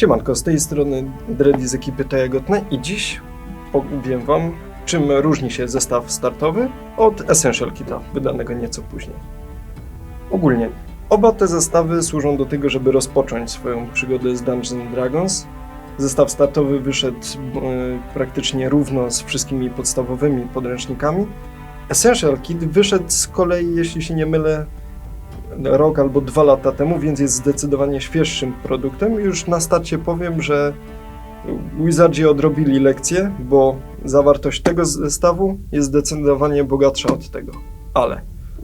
Siemanko, z tej strony Dreddy z ekipy Tajagotne i dziś powiem Wam, czym różni się zestaw startowy od Essential Kita, wydanego nieco później. Ogólnie, oba te zestawy służą do tego, żeby rozpocząć swoją przygodę z Dungeons Dragons. Zestaw startowy wyszedł e, praktycznie równo z wszystkimi podstawowymi podręcznikami. Essential Kit wyszedł z kolei, jeśli się nie mylę, rok albo dwa lata temu, więc jest zdecydowanie świeższym produktem. Już na starcie powiem, że Wizardzi odrobili lekcję, bo zawartość tego zestawu jest zdecydowanie bogatsza od tego. Ale,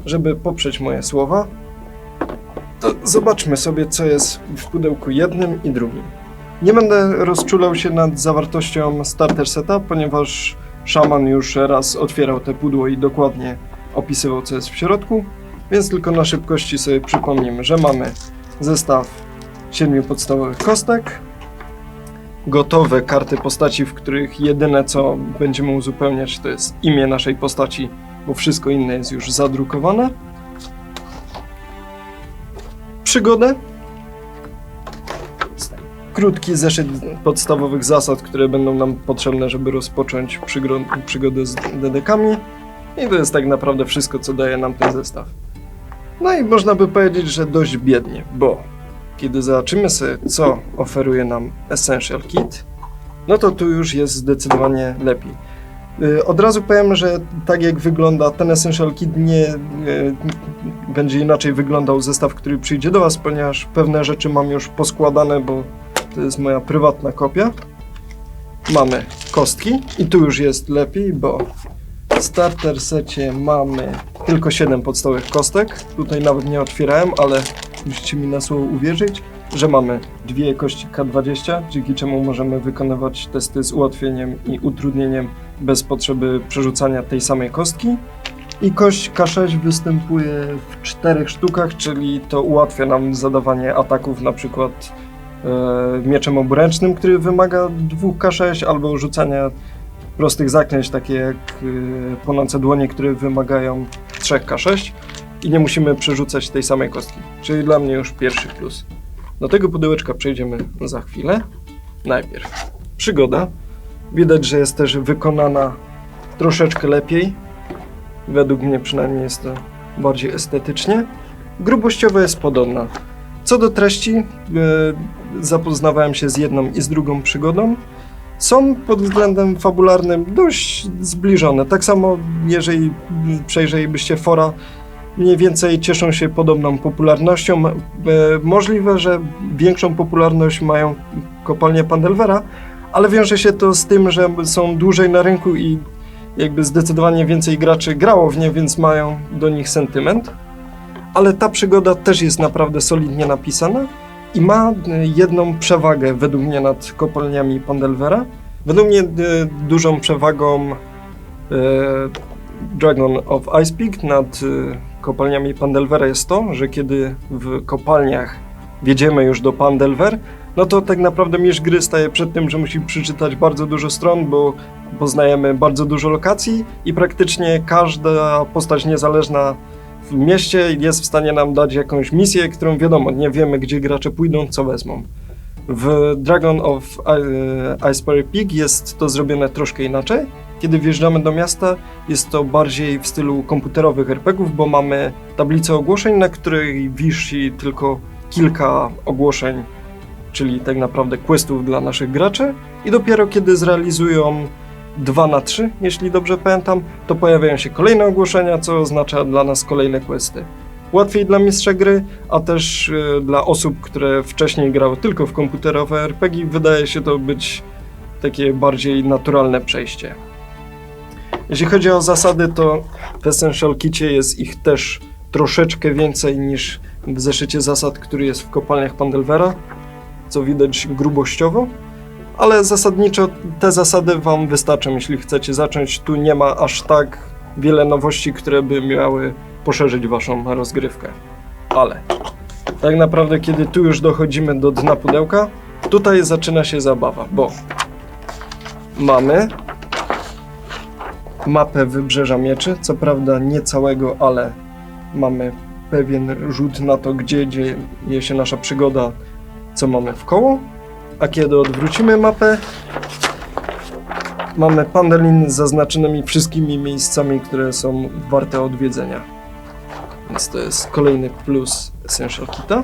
żeby poprzeć moje słowa, to zobaczmy sobie, co jest w pudełku jednym i drugim. Nie będę rozczulał się nad zawartością starter seta, ponieważ szaman już raz otwierał te pudło i dokładnie opisywał, co jest w środku. Więc tylko na szybkości sobie przypomnimy, że mamy zestaw siedmiu podstawowych kostek, gotowe karty postaci, w których jedyne co będziemy uzupełniać to jest imię naszej postaci, bo wszystko inne jest już zadrukowane. Przygodę. Krótki zeszyt podstawowych zasad, które będą nam potrzebne, żeby rozpocząć przygodę z dedekami. I to jest tak naprawdę wszystko, co daje nam ten zestaw. No i można by powiedzieć, że dość biednie, bo kiedy zobaczymy sobie, co oferuje nam Essential Kit, no to tu już jest zdecydowanie lepiej. Yy, Od razu powiem, że tak jak wygląda ten Essential Kit, nie yy, będzie inaczej wyglądał zestaw, który przyjdzie do Was, ponieważ pewne rzeczy mam już poskładane, bo to jest moja prywatna kopia. Mamy kostki i tu już jest lepiej, bo w starter secie mamy tylko 7 podstawowych kostek. Tutaj nawet nie otwierałem, ale musicie mi na słowo uwierzyć, że mamy dwie kości K20, dzięki czemu możemy wykonywać testy z ułatwieniem i utrudnieniem bez potrzeby przerzucania tej samej kostki. I kość K6 występuje w czterech sztukach, czyli to ułatwia nam zadawanie ataków na przykład e, mieczem obręcznym, który wymaga dwóch K6, albo rzucania prostych zaklęć, takie jak y, płonące dłonie, które wymagają 3K6 i nie musimy przerzucać tej samej kostki. Czyli dla mnie już pierwszy plus. Do tego pudełeczka przejdziemy za chwilę. Najpierw przygoda. Widać, że jest też wykonana troszeczkę lepiej. Według mnie przynajmniej jest to bardziej estetycznie. Grubościowo jest podobna. Co do treści, y, zapoznawałem się z jedną i z drugą przygodą są pod względem fabularnym dość zbliżone. Tak samo, jeżeli przejrzelibyście fora, mniej więcej cieszą się podobną popularnością. E, możliwe, że większą popularność mają kopalnie Pandelwera, ale wiąże się to z tym, że są dłużej na rynku i jakby zdecydowanie więcej graczy grało w nie, więc mają do nich sentyment. Ale ta przygoda też jest naprawdę solidnie napisana i ma y, jedną przewagę według mnie nad kopalniami Pandelwera. Według mnie y, dużą przewagą y, Dragon of Icepeak nad y, kopalniami Pandelwera jest to, że kiedy w kopalniach wjedziemy już do Pandelwer, no to tak naprawdę mistrz gry staje przed tym, że musi przeczytać bardzo dużo stron, bo poznajemy bardzo dużo lokacji i praktycznie każda postać niezależna w mieście jest w stanie nam dać jakąś misję, którą wiadomo, nie wiemy gdzie gracze pójdą, co wezmą. W Dragon of e, Iceberg Peak jest to zrobione troszkę inaczej. Kiedy wjeżdżamy do miasta, jest to bardziej w stylu komputerowych RPGów, bo mamy tablicę ogłoszeń, na której wisi tylko kilka ogłoszeń, czyli tak naprawdę questów dla naszych graczy. I dopiero kiedy zrealizują 2 na 3, jeśli dobrze pamiętam, to pojawiają się kolejne ogłoszenia, co oznacza dla nas kolejne questy. Łatwiej dla mistrza gry, a też y, dla osób, które wcześniej grały tylko w komputerowe RPG, wydaje się to być takie bardziej naturalne przejście. Jeśli chodzi o zasady, to w Essential Kicie jest ich też troszeczkę więcej niż w zeszycie zasad, który jest w kopalniach Pandelwera, co widać grubościowo ale zasadniczo te zasady Wam wystarczą, jeśli chcecie zacząć. Tu nie ma aż tak wiele nowości, które by miały poszerzyć Waszą rozgrywkę. Ale tak naprawdę, kiedy tu już dochodzimy do dna pudełka, tutaj zaczyna się zabawa, bo mamy mapę Wybrzeża Mieczy, co prawda nie całego, ale mamy pewien rzut na to, gdzie dzieje się nasza przygoda, co mamy w koło. A kiedy odwrócimy mapę, mamy panelin z zaznaczonymi wszystkimi miejscami, które są warte odwiedzenia. Więc to jest kolejny plus Essential Kita.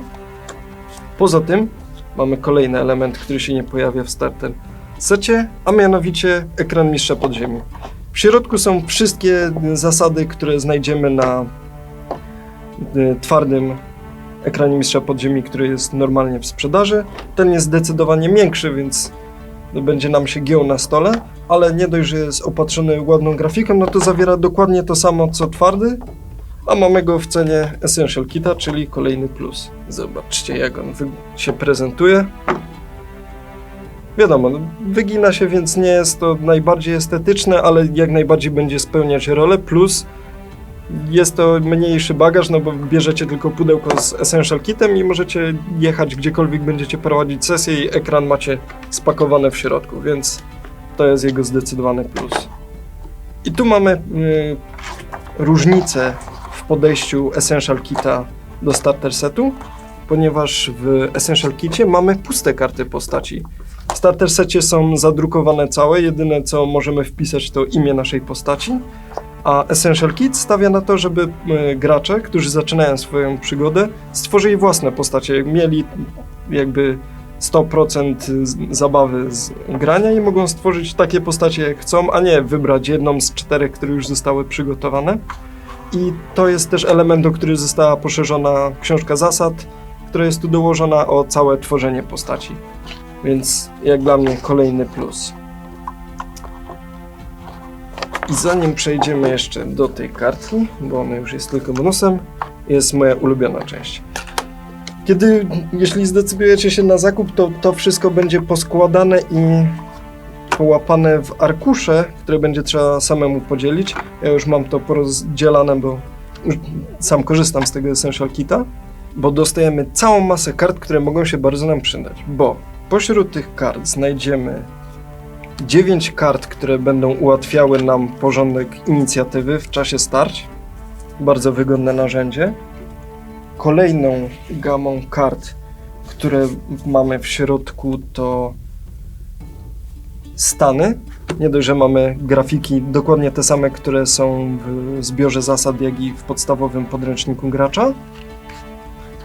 Poza tym mamy kolejny element, który się nie pojawia w starter secie, a mianowicie ekran mistrza podziemi. W środku są wszystkie zasady, które znajdziemy na y, twardym ekranie mistrza podziemi, który jest normalnie w sprzedaży. Ten jest zdecydowanie większy, więc będzie nam się giął na stole, ale nie dość, że jest opatrzony ładną grafiką, no to zawiera dokładnie to samo co twardy, a mamy go w cenie Essential Kita, czyli kolejny plus. Zobaczcie jak on się prezentuje. Wiadomo, no, wygina się, więc nie jest to najbardziej estetyczne, ale jak najbardziej będzie spełniać rolę, plus jest to mniejszy bagaż, no bo bierzecie tylko pudełko z Essential Kitem i możecie jechać gdziekolwiek będziecie prowadzić sesję i ekran macie spakowane w środku, więc to jest jego zdecydowany plus. I tu mamy y, różnicę w podejściu Essential Kita do starter setu, ponieważ w Essential Kicie mamy puste karty postaci. W starter secie są zadrukowane całe, jedyne co możemy wpisać to imię naszej postaci, a Essential Kit stawia na to, żeby e, gracze, którzy zaczynają swoją przygodę, stworzyli własne postacie, mieli jakby 100% z- zabawy z grania i mogą stworzyć takie postacie jak chcą, a nie wybrać jedną z czterech, które już zostały przygotowane. I to jest też element, o który została poszerzona książka zasad, która jest tu dołożona o całe tworzenie postaci. Więc jak dla mnie kolejny plus. I zanim przejdziemy jeszcze do tej kartki, bo ona już jest tylko bonusem, jest moja ulubiona część. Kiedy, jeśli zdecydujecie się na zakup, to to wszystko będzie poskładane i połapane w arkusze, które będzie trzeba samemu podzielić. Ja już mam to porozdzielane, bo sam korzystam z tego Essential Kita, bo dostajemy całą masę kart, które mogą się bardzo nam przydać, bo pośród tych kart znajdziemy 9 kart, które będą ułatwiały nam porządek inicjatywy w czasie starć. Bardzo wygodne narzędzie. Kolejną gamą kart, które mamy w środku, to stany. Nie dość, że mamy grafiki dokładnie te same, które są w zbiorze zasad, jak i w podstawowym podręczniku gracza.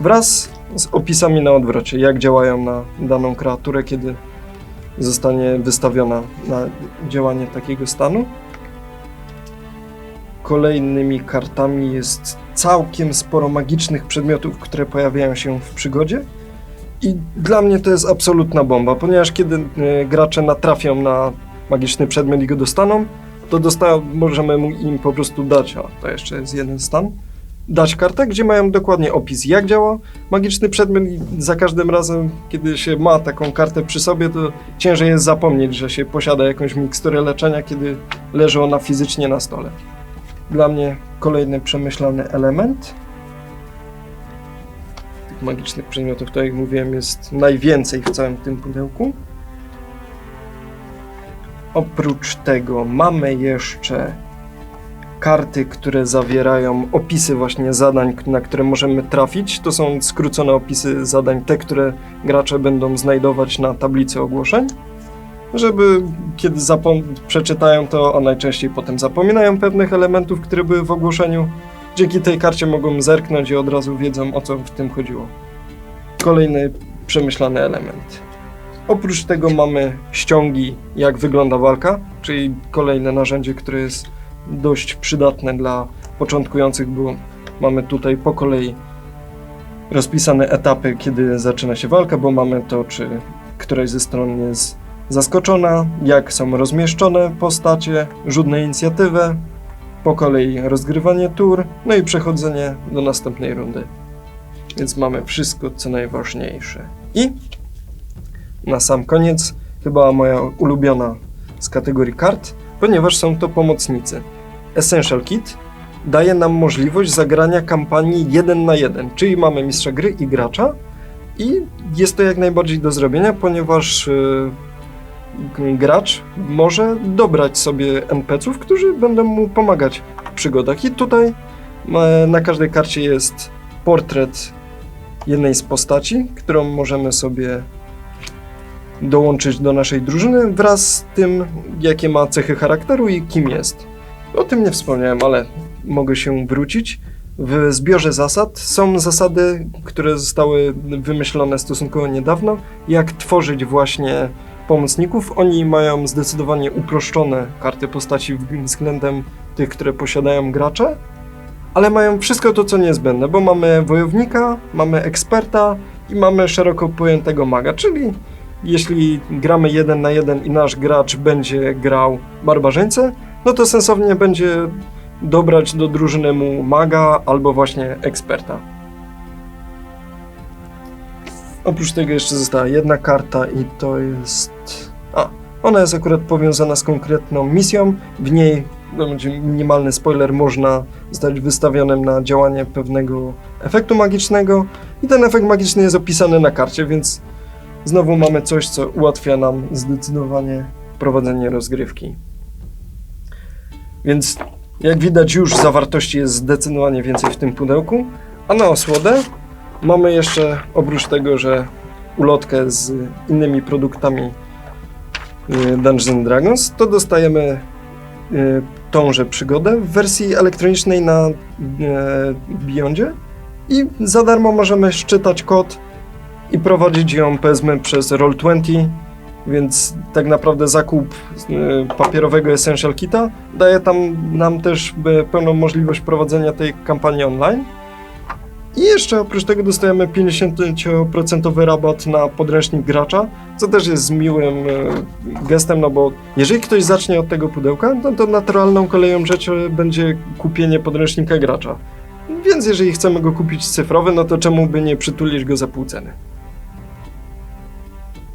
Wraz z opisami na odwrocie, jak działają na daną kreaturę, kiedy zostanie wystawiona na działanie takiego stanu. Kolejnymi kartami jest całkiem sporo magicznych przedmiotów, które pojawiają się w przygodzie. I dla mnie to jest absolutna bomba, ponieważ kiedy e, gracze natrafią na magiczny przedmiot i go dostaną, to dosta- możemy im po prostu dać, a to jeszcze jest jeden stan, dać kartę, gdzie mają dokładnie opis, jak działa magiczny przedmiot i za każdym razem, kiedy się ma taką kartę przy sobie, to ciężej jest zapomnieć, że się posiada jakąś miksturę leczenia, kiedy leży ona fizycznie na stole. Dla mnie kolejny przemyślany element. Tych magicznych przedmiotów, tak jak mówiłem, jest najwięcej w całym tym pudełku. Oprócz tego mamy jeszcze karty, które zawierają opisy właśnie zadań, na które możemy trafić. To są skrócone opisy zadań, te, które gracze będą znajdować na tablicy ogłoszeń, żeby kiedy przeczytają to, a najczęściej potem zapominają pewnych elementów, które były w ogłoszeniu. Dzięki tej karcie mogą zerknąć i od razu wiedzą, o co w tym chodziło. Kolejny przemyślany element. Oprócz tego mamy ściągi, jak wygląda walka, czyli kolejne narzędzie, które jest dość przydatne dla początkujących, bo mamy tutaj po kolei rozpisane etapy, kiedy zaczyna się walka, bo mamy to, czy któraś ze stron jest zaskoczona, jak są rozmieszczone postacie, rzut na inicjatywę, po kolei rozgrywanie tur, no i przechodzenie do następnej rundy. Więc mamy wszystko, co najważniejsze. I na sam koniec, chyba moja ulubiona z kategorii kart, ponieważ są to pomocnicy. Essential Kit daje nam możliwość zagrania kampanii 1 na 1, czyli mamy mistrza gry i gracza i jest to jak najbardziej do zrobienia, ponieważ yy, gracz może dobrać sobie NPC-ów, którzy będą mu pomagać w przygodach. I tutaj e, na każdej karcie jest portret jednej z postaci, którą możemy sobie dołączyć do naszej drużyny wraz z tym, jakie ma cechy charakteru i kim jest. O tym nie wspomniałem, ale mogę się wrócić. W zbiorze zasad są zasady, które zostały wymyślone stosunkowo niedawno, jak tworzyć właśnie pomocników. Oni mają zdecydowanie uproszczone karty postaci względem tych, które posiadają gracze, ale mają wszystko to, co niezbędne, bo mamy wojownika, mamy eksperta i mamy szeroko pojętego maga, czyli jeśli gramy jeden na jeden i nasz gracz będzie grał barbarzyńcę, no to sensownie będzie dobrać do drużyny mu maga albo właśnie eksperta. Oprócz tego jeszcze została jedna karta i to jest... A, ona jest akurat powiązana z konkretną misją. W niej, no będzie minimalny spoiler, można zostać wystawionym na działanie pewnego efektu magicznego i ten efekt magiczny jest opisany na karcie, więc znowu mamy coś, co ułatwia nam zdecydowanie prowadzenie rozgrywki. Więc jak widać już zawartości jest zdecydowanie więcej w tym pudełku, a na osłodę mamy jeszcze oprócz tego, że ulotkę z innymi produktami y, Dungeons Dragons, to dostajemy y, tąże przygodę w wersji elektronicznej na y, Beyondzie. I za darmo możemy szczytać kod i prowadzić ją powiedzmy przez Roll20, więc tak naprawdę zakup y, papierowego Essential Kita daje tam nam też pełną możliwość prowadzenia tej kampanii online. I jeszcze oprócz tego dostajemy 50% rabat na podręcznik gracza, co też jest miłym y, gestem, no bo jeżeli ktoś zacznie od tego pudełka, no to naturalną koleją rzeczy będzie kupienie podręcznika gracza. Więc jeżeli chcemy go kupić cyfrowy, no to czemu by nie przytulić go za pół ceny?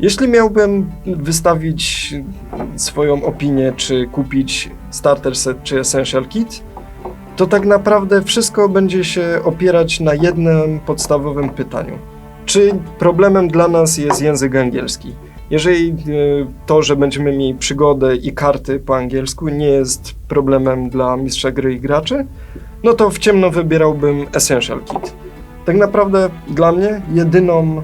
Jeśli miałbym wystawić swoją opinię, czy kupić starter set, czy essential kit, to tak naprawdę wszystko będzie się opierać na jednym podstawowym pytaniu. Czy problemem dla nas jest język angielski? Jeżeli e, to, że będziemy mieli przygodę i karty po angielsku nie jest problemem dla mistrza gry i graczy, no to w ciemno wybierałbym Essential Kit. Tak naprawdę dla mnie jedyną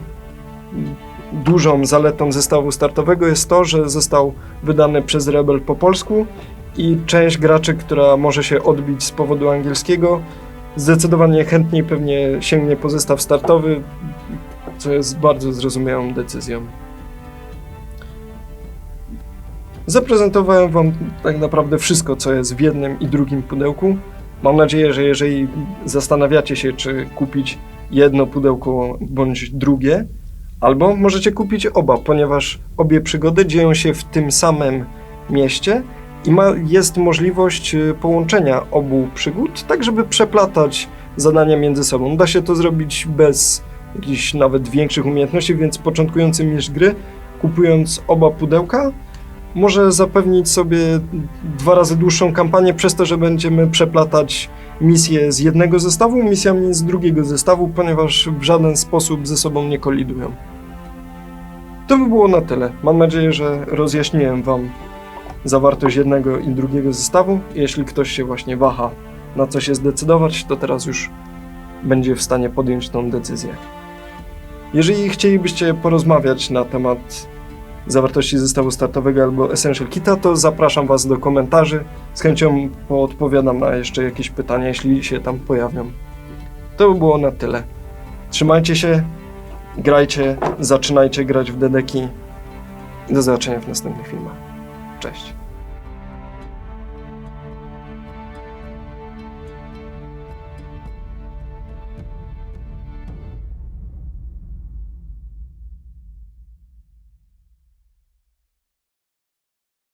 dużą zaletą zestawu startowego jest to, że został wydany przez Rebel po polsku i część graczy, która może się odbić z powodu angielskiego, zdecydowanie chętniej pewnie sięgnie po zestaw startowy, co jest bardzo zrozumiałą decyzją. Zaprezentowałem Wam tak naprawdę wszystko, co jest w jednym i drugim pudełku. Mam nadzieję, że jeżeli zastanawiacie się, czy kupić jedno pudełko bądź drugie, albo możecie kupić oba, ponieważ obie przygody dzieją się w tym samym mieście i ma, jest możliwość y, połączenia obu przygód, tak żeby przeplatać zadania między sobą. Da się to zrobić bez jakichś nawet większych umiejętności, więc początkujący mistrz gry, kupując oba pudełka, może zapewnić sobie dwa razy dłuższą kampanię przez to, że będziemy przeplatać misje z jednego zestawu misjami z drugiego zestawu, ponieważ w żaden sposób ze sobą nie kolidują. To by było na tyle. Mam nadzieję, że rozjaśniłem Wam zawartość jednego i drugiego zestawu. Jeśli ktoś się właśnie waha, na co się zdecydować, to teraz już będzie w stanie podjąć tą decyzję. Jeżeli chcielibyście porozmawiać na temat zawartości zestawu startowego albo Essential Kita, to zapraszam Was do komentarzy. Z chęcią odpowiadam na jeszcze jakieś pytania, jeśli się tam pojawią. To by było na tyle. Trzymajcie się, grajcie, zaczynajcie grać w dedeki. Do zobaczenia w następnych filmach. Cześć.